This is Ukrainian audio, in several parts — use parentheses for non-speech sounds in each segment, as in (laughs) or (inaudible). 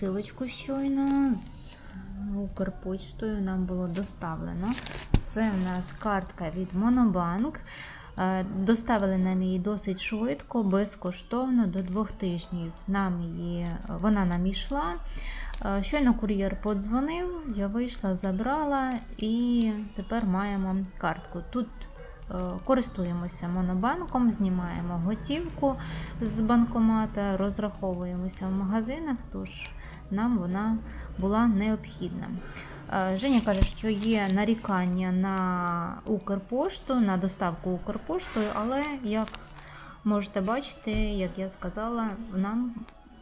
посилочку щойно. Укрпочтою нам було доставлено. Це в нас картка від Монобанк. Е, Доставили нам її досить швидко, безкоштовно до двох тижнів. Нам її, вона нам йшла. Е, Щойно кур'єр подзвонив, я вийшла, забрала і тепер маємо картку. Тут е, користуємося монобанком, знімаємо готівку з банкомата, розраховуємося в магазинах, тож нам вона була необхідна. Е, Женя каже, що є нарікання на Укрпошту, на доставку Укрпоштою, але як можете бачити, як я сказала, нам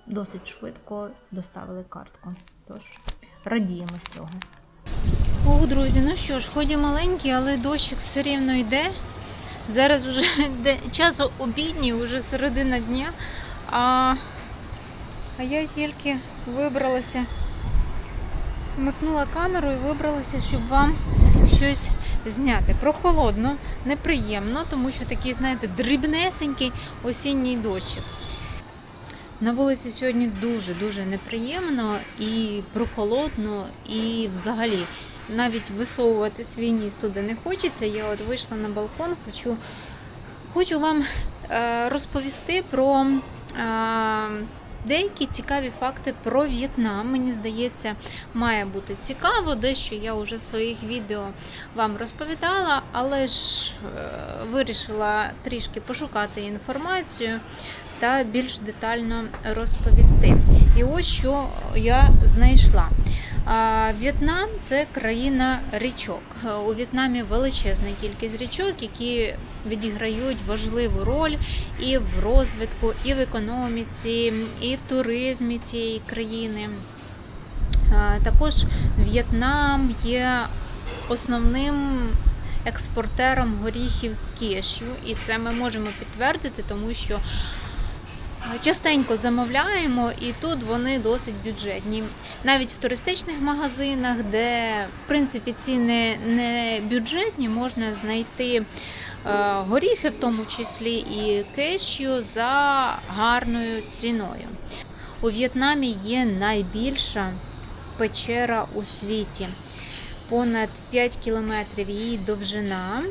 досить швидко доставили картку. Тож радіємо з цього. Ох, друзі, ну що ж, ході маленький, але дощик все рівно йде. Зараз (laughs) де- час обідній, вже середина дня. А, а я тільки вибралася, вмикнула камеру і вибралася, щоб вам щось зняти. Прохолодно, неприємно, тому що такий, знаєте, дрібнесенький осінній дощик. На вулиці сьогодні дуже-дуже неприємно і прохолодно, і взагалі навіть висовувати свій ніс туди не хочеться. Я от вийшла на балкон, хочу, хочу вам е, розповісти про е, деякі цікаві факти про В'єтнам. Мені здається, має бути цікаво. Дещо я вже в своїх відео вам розповідала, але ж е, вирішила трішки пошукати інформацію та більш детально розповісти. І ось що я знайшла. В'єтнам це країна річок. У В'єтнамі величезна кількість річок, які відіграють важливу роль і в розвитку, і в економіці, і в туризмі цієї країни. Також В'єтнам є основним експортером горіхів кешю, і це ми можемо підтвердити, тому що Частенько замовляємо, і тут вони досить бюджетні. Навіть в туристичних магазинах, де в принципі ціни не бюджетні, можна знайти е, горіхи, в тому числі і кешю, за гарною ціною. У В'єтнамі є найбільша печера у світі. Понад 5 кілометрів її довжина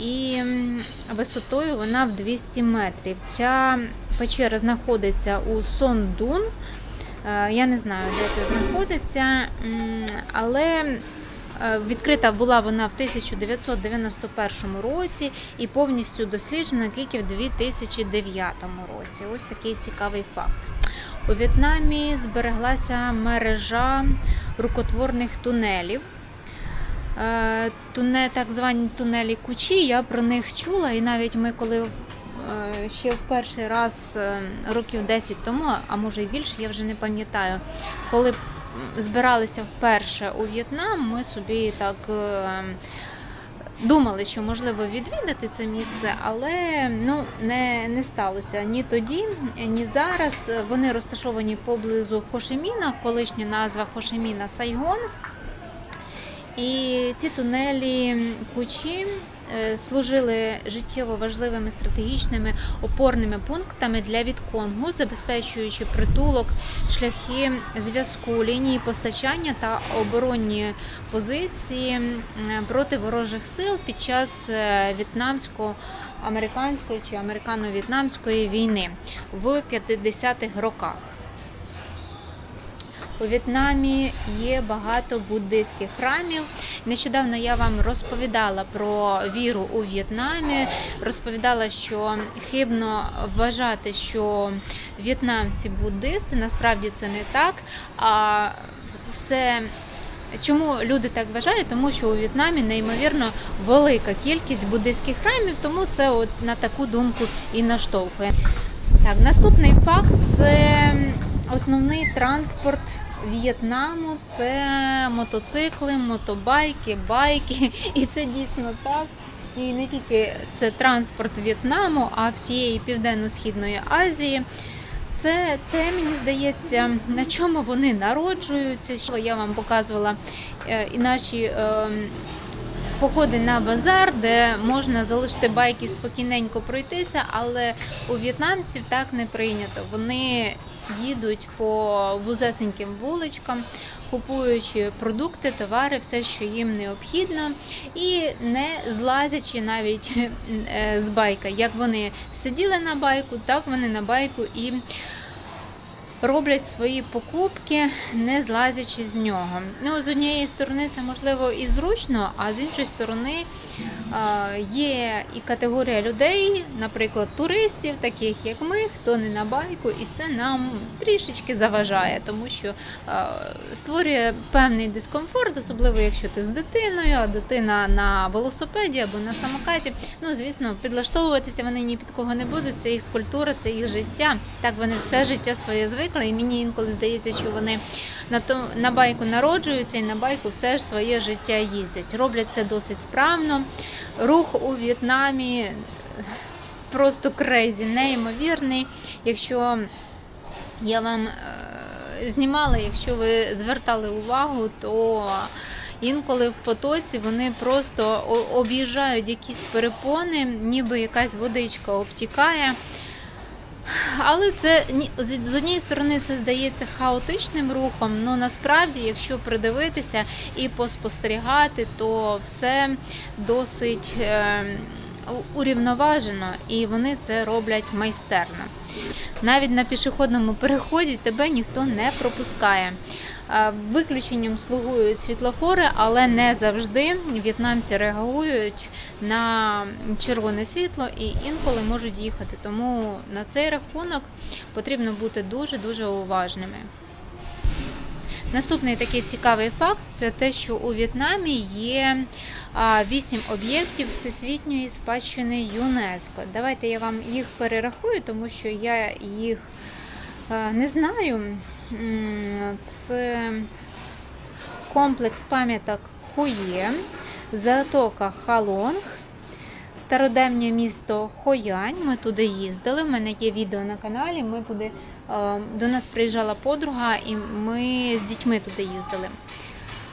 і висотою вона в 200 метрів. Ця печера знаходиться у Сондун. Е, Я не знаю, де це знаходиться, але е, відкрита була вона в 1991 році і повністю досліджена тільки в 2009 році. Ось такий цікавий факт. У В'єтнамі збереглася мережа рукотворних тунелів. Е, Туне, так звані тунелі кучі, я про них чула, і навіть ми, коли ще в перший раз е, років 10 тому, а може і більше, я вже не пам'ятаю, коли збиралися вперше у В'єтнам, ми собі так е, думали, що можливо відвідати це місце, але ну, не, не сталося ні тоді, ні зараз. Вони розташовані поблизу Хошиміна, колишня назва Хошиміна Сайгон. І ці тунелі кучі е, служили життєво важливими стратегічними опорними пунктами для Вітконгу, забезпечуючи притулок, шляхи зв'язку, лінії постачання та оборонні позиції проти ворожих сил під час е, в'єтнамсько-американської чи американо-в'єтнамської війни в 50-х роках. У В'єтнамі є багато буддийських храмів. Нещодавно я вам розповідала про віру у В'єтнамі. Розповідала, що хибно вважати, що в'єтнамці буддисти. Насправді це не так. А все. Чому люди так вважають? Тому що у В'єтнамі неймовірно велика кількість буддийських храмів, тому це от на таку думку і наштовхує. Так, наступний факт це основний транспорт В'єтнаму. Це мотоцикли, мотобайки, байки. (laughs) І це дійсно так. І не тільки це транспорт В'єтнаму, а всієї Південно-Східної Азії. Це те, мені здається, на чому вони народжуються. Що я вам показувала е, і наші. е, Походи на базар, де можна залишити байки спокійненько пройтися, але у в'єтнамців так не прийнято. Вони їдуть по вузесеньким вуличкам, купуючи продукти, товари, все, що їм необхідно, і не злазячи навіть е, з байка. Як вони сиділи на байку, так вони на байку і роблять свої покупки, не злазячи з нього. Ну, з однієї сторони, це можливо і зручно, а з іншої сторони а, є і категорія людей, наприклад, туристів, таких як ми, хто не на байку, і це нам трішечки заважає, тому що а, створює певний дискомфорт, особливо якщо ти з дитиною, а дитина на велосипеді або на самокаті. Ну, звісно, підлаштовуватися вони ні під кого не будуть. Це їх культура, це їх життя. Так вони все життя своє звикли. І мені інколи здається, що вони на то на байку народжуються і на байку все ж своє життя їздять. Роблять це досить справно. Рух у В'єтнамі просто крейзі, неймовірний. Якщо я вам е, знімала, якщо ви звертали увагу, то інколи в потоці вони просто об'їжджають якісь перепони, ніби якась водичка обтікає. Але це з однієї сторони це здається хаотичним рухом, але насправді, якщо придивитися і поспостерігати, то все досить е, урівноважено, і вони це роблять майстерно. Навіть на пішохідному переході тебе ніхто не пропускає. Виключенням слугують світлофори, але не завжди в'єтнамці реагують на червоне світло і інколи можуть їхати. Тому на цей рахунок потрібно бути дуже дуже уважними. Наступний такий цікавий факт це те, що у В'єтнамі є вісім об'єктів всесвітньої спадщини ЮНЕСКО. Давайте я вам їх перерахую, тому що я їх не знаю. Це комплекс пам'яток Хує, затока Халонг, стародавнє місто Хоянь. Ми туди їздили. В мене є відео на каналі. Ми туди до нас приїжджала подруга, і ми з дітьми туди їздили.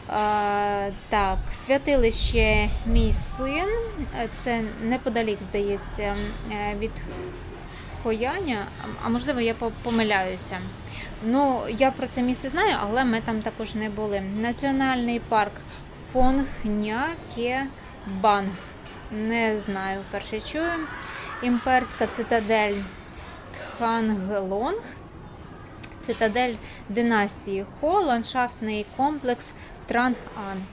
Е, Так, святилище мій син. Це неподалік, здається, е, від Хояня, а- можливо, я помиляюся. Ну, я про це місце знаю, але ми там також не були. Національний парк Фонгнякебанг. Не знаю, вперше чую. Імперська цитадель Тхангелонг. Цитадель династії Хо, ландшафтний комплекс Транган.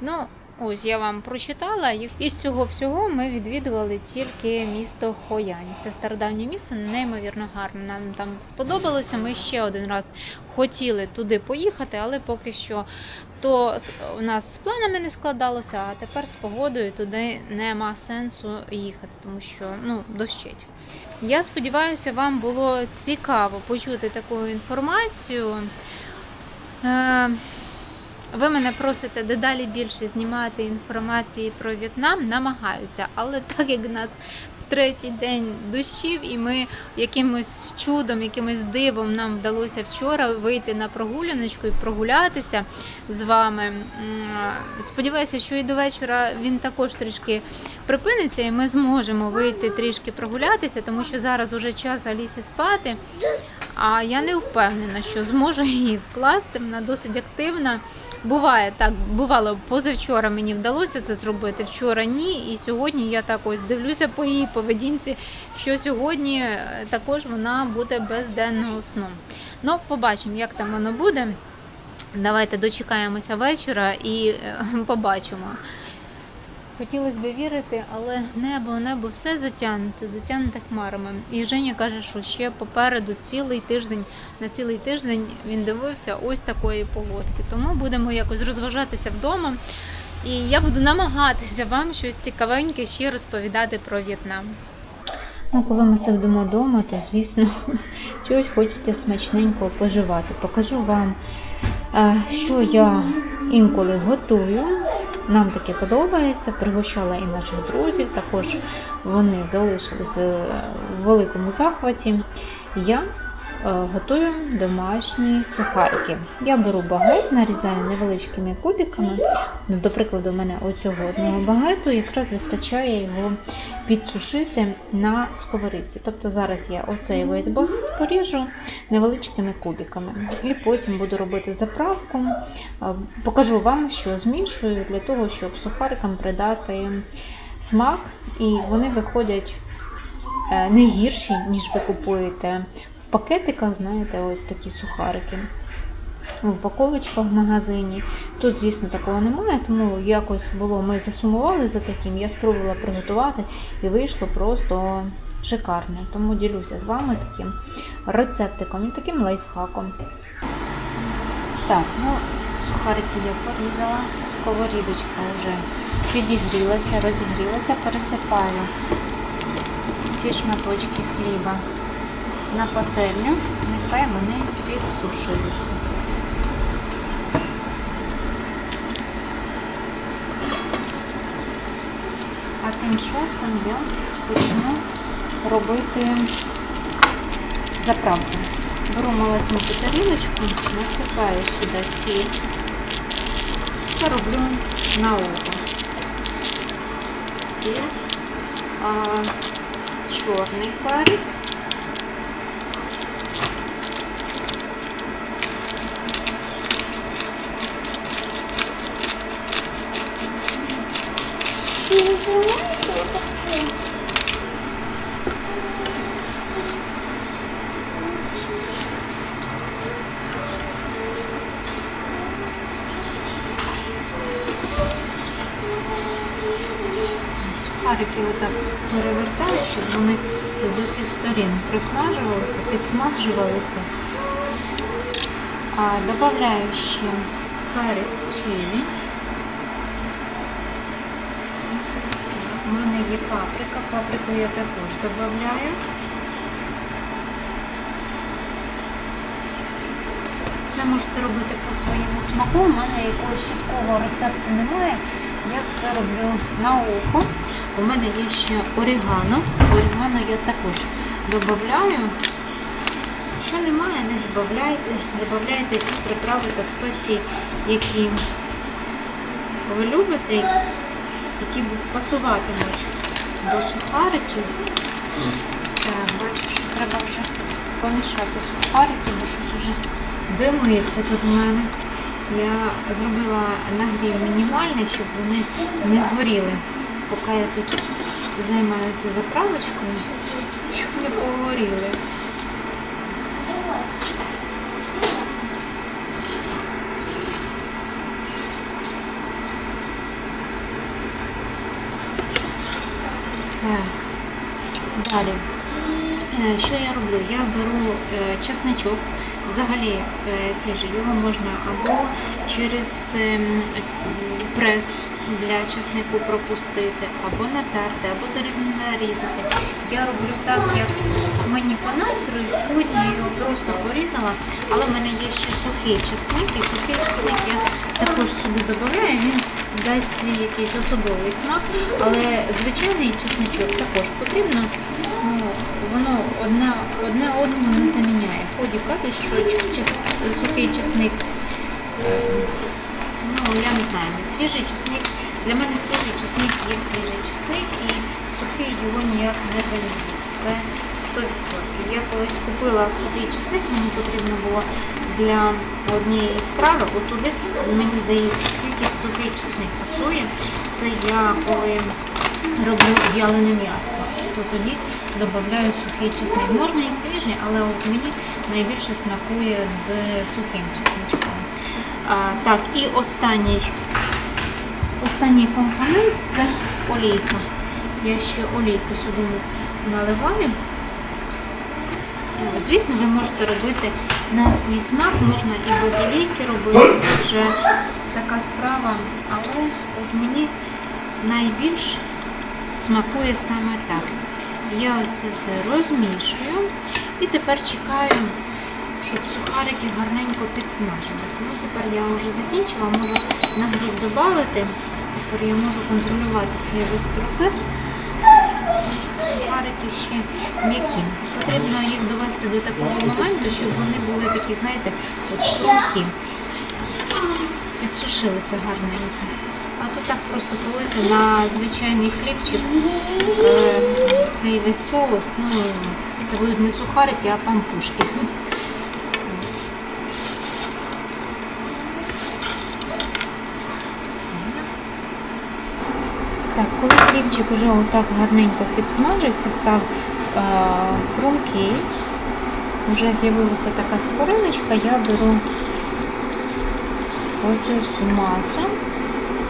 Ну, ось я вам прочитала. І Із цього всього ми відвідували тільки місто Хоянь. Це стародавнє місто, неймовірно гарне. Нам там сподобалося. Ми ще один раз хотіли туди поїхати, але поки що то у нас з планами не складалося, а тепер з погодою туди нема сенсу їхати, тому що ну, дощить. Я сподіваюся, вам було цікаво почути таку інформацію. Ви мене просите дедалі більше знімати інформації про В'єтнам, намагаюся, але так як нас третій день дощів, і ми якимось чудом, якимось дивом нам вдалося вчора вийти на прогуляночку і прогулятися з вами. Сподіваюся, що і до вечора він також трішки припиниться, і ми зможемо вийти трішки прогулятися, тому що зараз уже час Алісі спати. А я не впевнена, що зможу її вкласти. Вона досить активна. Буває так, бувало позавчора мені вдалося це зробити. Вчора ні. І сьогодні я так ось дивлюся по її поведінці, що сьогодні е, також вона буде без денного сну. Ну, побачимо, як там воно буде. Давайте дочекаємося вечора і е, (laughs) побачимо. Хотілося б вірити, але небо, небо все затягнуте, затягнуте хмарами. І Женя каже, що ще попереду цілий тиждень, на цілий тиждень він дивився ось такої погодки. Тому будемо якось розважатися вдома. І я буду намагатися вам щось цікавеньке ще розповідати про В'єтнам. Ну, коли ми сидимо вдома, то звісно (laughs) чогось хочеться смачненького поживати. Покажу вам, е, що я інколи готую. Нам таке подобається. Пригощала і наших друзів. Також вони залишились в великому захваті. Я готую домашні сухарики. Я беру багет, нарізаю невеличкими кубиками. Ну, До прикладу, у мене оцього одного багету якраз вистачає його підсушити на сковорідці. Тобто зараз я оцей весь багет поріжу невеличкими кубиками. І потім буду робити заправку. Е, Покажу вам, що змішую для того, щоб сухарикам придати смак, і вони виходять е, не гірші, ніж ви купуєте пакетиках, знаєте, от такі сухарики. В упаковочках в магазині. Тут, звісно, такого немає, тому якось було, ми засумували за таким. Я спробувала приготувати і вийшло просто шикарно. Тому ділюся з вами таким рецептиком і таким лайфхаком. Так, ну, сухарики я порізала, сковорідочка вже підігрілася, розігрілася, пересипаю всі шматочки хліба на пательню, нехай вони підсушуються. А тим часом я почну робити заправку. Беру малесеньку тарілочку, насипаю сюди сіль. Це роблю на око. Сіль, чорний перець. Сухарики отак перевертаю, щоб вони з усіх сторін просмажувалися, підсмажувалися. А, добавляю ще перець чилі. У мене є паприка, паприку я також додаю. Все можете робити по своєму смаку. У мене якогось чіткого рецепту немає. Я все роблю на око. У мене є ще орігано. Орігано я також додаю. Якщо немає, не додавайте. Додавайте ті приправи та спеції, які ви любите, які пасуватимуть до сухариків. Бачу, що треба вже помішати сухарики, бо щось вже димиться тут у мене. Я зробила нагрів мінімальний, щоб вони не горіли. Поки я тут займаюся заправочкою, щоб не погоріли. Далі. Е, Що я роблю? Я беру е, чесничок, взагалі е, свіжий, його можна або через ем, прес для чеснику пропустити, або натерти, або деревні нарізати. Я роблю так, як мені по настрою. Сьогодні я його просто порізала, але в мене є ще сухий чесник, і сухий чесник я також сюди додаю, він дасть свій якийсь особливий смак, але звичайний чесничок також потрібно. Воно одне, одне одному не заміняє. Ході кажуть, що ч- чес- сухий чесник, е, ну я не знаю, свіжий чесник. Для мене свіжий чесник є свіжий чесник і сухий його ніяк не замінить. Це 100%. Я колись купила сухий чесник, мені потрібно було для однієї страви. От туди, мені здається, тільки сухий чесник пасує. Це я коли роблю в'ялене м'ясо, то тоді додаю сухий чесник. Можна і свіжий, але от мені найбільше смакує з сухим чесничком. А, так, і останній, останній компонент це олійка. Я ще олійку сюди наливаю. Звісно, ви можете робити на свій смак, можна і без олійки робити, це вже така справа, але от мені найбільш смакує саме так. Я ось це все розмішую і тепер чекаю, щоб сухарики гарненько підсмажились. Ну, тепер я вже закінчила, можу нагрів додати. Тепер я можу контролювати цей весь процес. сухарики ще м'які. Потрібно їх довести до такого моменту, щоб вони були такі, знаєте, от хрумкі. Підсушилися гарненько. Так просто полити на звичайний хлібчик е, цей весь соус. Ну, це будуть не сухарики, а пампушки. Так, коли хлібчик уже отак гарненько підсмажився, став е, хрумкий, вже з'явилася така скориночка, я беру оцю всю масу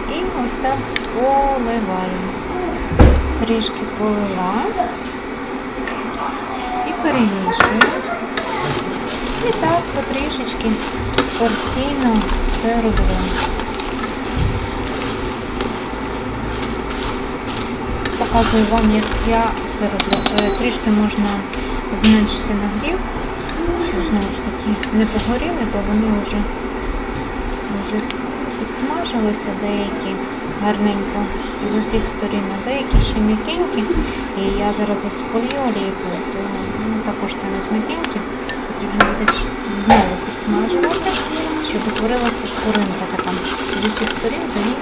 і ось так поливаю. Трішки полила і перемішую. І так потрішечки порційно все роблю. Показую вам, як я це роблю. Е, Трішки можна зменшити нагрів, щоб знову ж таки не погоріли, бо вони вже, вже підсмажилися деякі гарненько з усіх сторін, а деякі ще м'якенькі. І я зараз ось олійкою, то ну, також стануть м'якенькі. Потрібно буде знову підсмажувати, щоб утворилася скоринка така з усіх сторін, тоді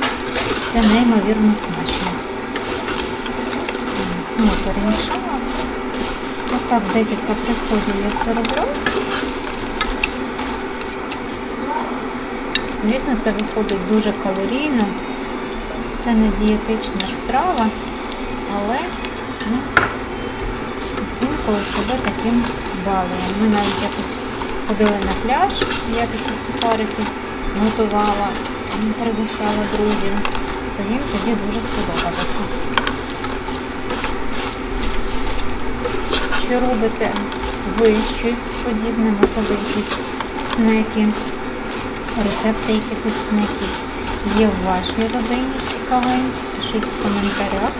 це неймовірно смачно. Знову перемішала. Отак декілька приходів я це роблю. Звісно, це виходить дуже калорійно. Це не дієтична страва, але ну, всім коли себе таким балуємо. Ми навіть якось ходили на пляж, я такі сухарики готувала, пригощала друзів, то їм тоді дуже сподобалося. Що робите ви щось подібне, можливо, якісь снеки, рецепти якихось снеків є в вашій родині цікавенькі. Пишіть в коментарях.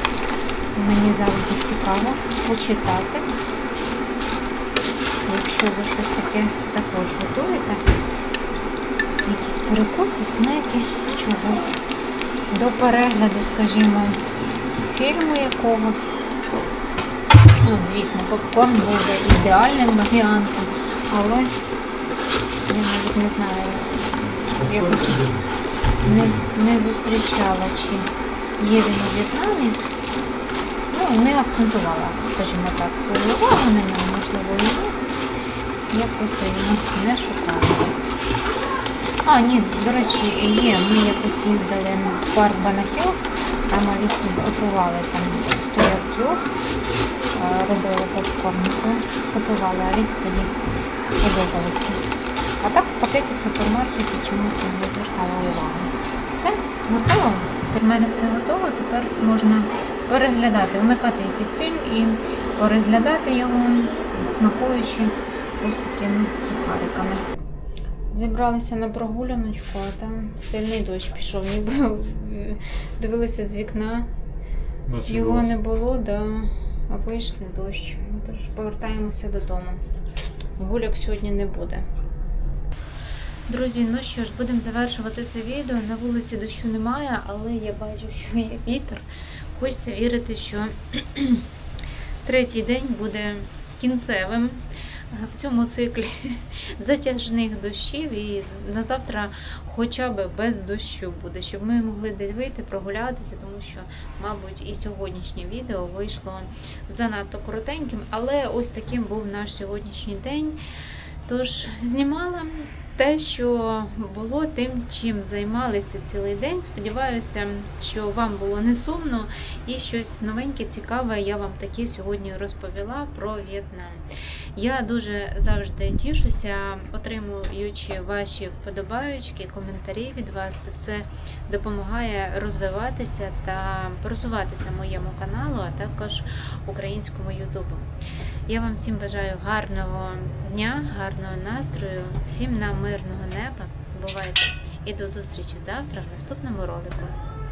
Мені завжди цікаво почитати. Якщо ви щось таке також готуєте, якісь перекуси, снеки, чогось до перегляду, скажімо, фільму якогось. Ну, звісно, попкорн буде ідеальним варіантом, але я навіть не знаю, якось не, не зустрічала, чи є він у. Ну, не акцентувала, скажімо так, свою увагу на ньому, можливо, і. Я просто його не шукала. А, ні, до речі, є. Ми якось їздили в парк Бана Хілс, там Алісі готували там стояв кіоск, е, робили попкорн, готували, Алісі тоді сподобалося. А так в пакеті в супермаркеті чомусь я не звертала увагу. Все, готово. У мене все готово, тепер можна переглядати, вмикати якийсь фільм і переглядати його, смакуючи ось такими сухариками. Зібралися на прогуляночку, а там сильний дощ пішов. Ніби дивилися з вікна, Наче його дощ. не було, да, а вийшли дощ. Ну, Тож повертаємося додому. Гуляк сьогодні не буде. Друзі, ну що ж, будемо завершувати це відео. На вулиці дощу немає, але я бачу, що є вітер. Хочеться вірити, що (clears throat) третій день буде кінцевим в цьому циклі (laughs) затяжних дощів і на завтра хоча б без дощу буде, щоб ми могли десь вийти, прогулятися, тому що, мабуть, і сьогоднішнє відео вийшло занадто коротеньким, але ось таким був наш сьогоднішній день. Тож знімала те, що було тим, чим займалися цілий день. Сподіваюся, що вам було не сумно і щось новеньке, цікаве я вам таке сьогодні розповіла про В'єтнам. Я дуже завжди тішуся, отримуючи ваші вподобаючки, коментарі від вас. Це все допомагає розвиватися та просуватися моєму каналу, а також українському Ютубу. Я вам всім бажаю гарного дня, гарного настрою, всім нам мирного неба. Бувайте і до зустрічі завтра в наступному ролику.